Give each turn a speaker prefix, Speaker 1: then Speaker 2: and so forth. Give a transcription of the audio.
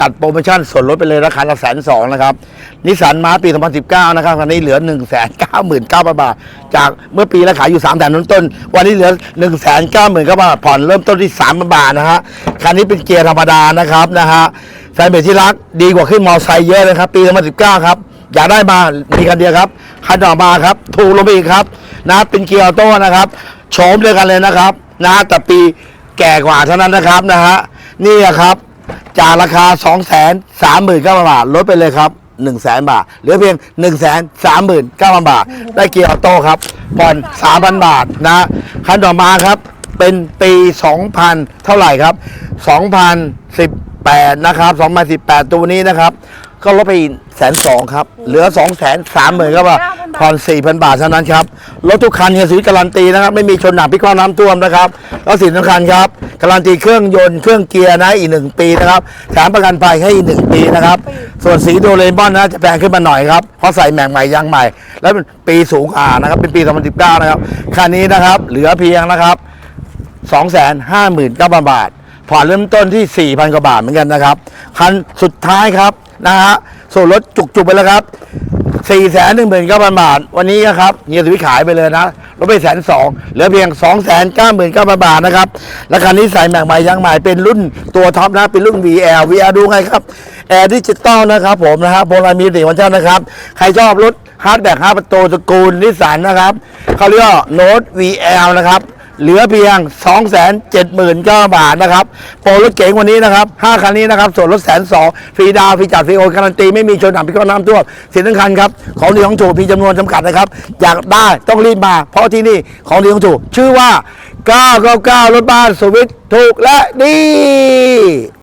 Speaker 1: จัดโปรโมชั่นส่วนลดไปเลยราคาละแสนสองนะครับนิสสันมาปี 2019 นะครับคันนี้เหลือ 1 9 9 0 0 0 บาท จากเมื่อปีแล้วขายอยู่3แสนต้น วันนี้เหลือ 1 9 9 0 0 0บาท ผ่อนเริ่มต้นที่ 3 บาทนะฮะคันนี้เป็นเกียร์ธรรมดานะครับนะฮะแฟนเบรที่รักดีกว่าขึ้นมอไซค์เยอะเลยครับ ปี 2019 ครับอยากได้มามีคันเดียวครับคันต่อมาครับถูกลงไปอีกครับนะเป็นเกียร์ออโต้นะครับโฉมเดียวกันเลยนะครับนะแต่ปีแก่กว่าเท่านั้นนะครับนะฮะนี่ครับ จากราคา 2 3 9 0 0 0บาท ลดไปเลยครับ 1 0 0 0 0 0 บาท เหลือเพียง 1 3 9 0 0 0 บาท ได้เกียร์ออโต้ครับผ่อน3,000 บาทนะคันต่อมาครับเป็นปี 2000 เท่าไหร่ครับ 2018 นะครับ 2018 ตัวนี้นะครับ ก็ลดไปอีกแสนสองครับ เหลือ 2 3 0 0 0 0ครับว่า ผ่อน4,000 บาทเท่านั้นครับ รถทุกคันเฮียสุวิทย์การันตีนะครับ ไม่มีชนหนักพิกามน้ำท่วมนะครับ แล้วสิ่งสำคัญครับ การันตีเครื่องยนต์เครื่องเกียร์นะอีกหนึ่งปีนะครับแถมประกันภัยให้อีกหนึ่งปีนะครับ ส่วนสีโดเรมอนนะจะแพงขึ้นมาหน่อยครับ เพราะใส่แม็กใหม่ยางใหม่ แล้วเป็นปีสูงอ่านะครับ เป็นปี 2019 นะครับ คันนี้นะครับเหลือเพียงนะครับ259,000 บาท ผ่อนเริ่มต้นที่ 4,000 กว่าบาทเหมือนกันนะครับ คันสุดท้ายครับนะฮะส่วนลดจุกๆไปแล้วครับ 4 1 9 0 0 0บาท วันนี้นะครับเฮียสุวิทย์ขายไปเลยนะลดไปแสนสองเหลือเพียง2 9 9 0 0 0บาทนะครับและคันนี้ใส่แม็กใหม่ยางใหม่เป็นรุ่นตัวท็อปนะ เป็นรุ่น VL VR ดูไงครับแอร์ดิจิตอลนะครับผมนะครับโพลามีสีวันเจ้านะครับ ใครชอบรถฮาร์ดแบ็กฮาร์ดประตูตระกูลนิสสันนะครับเขาเรียกโน้ต VL นะครับ เหลือเพียง 2 7 9 0 0 0บาทนะครับ โปรรถเก๋งวันนี้นะครับ5คันนี้นะครับ ส่วนรถแสนสองฟรีดาวฟรีจัดฟรีโอนการันตี ไม่มีชนหนักพิกรน้ำท่วมสินทั้งคันครับ ของดีของถูกมีจำนวนจำกัดนะครับ อยากได้ต้องรีบมา เพราะที่นี่ของดีของถูก ชื่อว่า 999 รถบ้านสวิตถูกและดี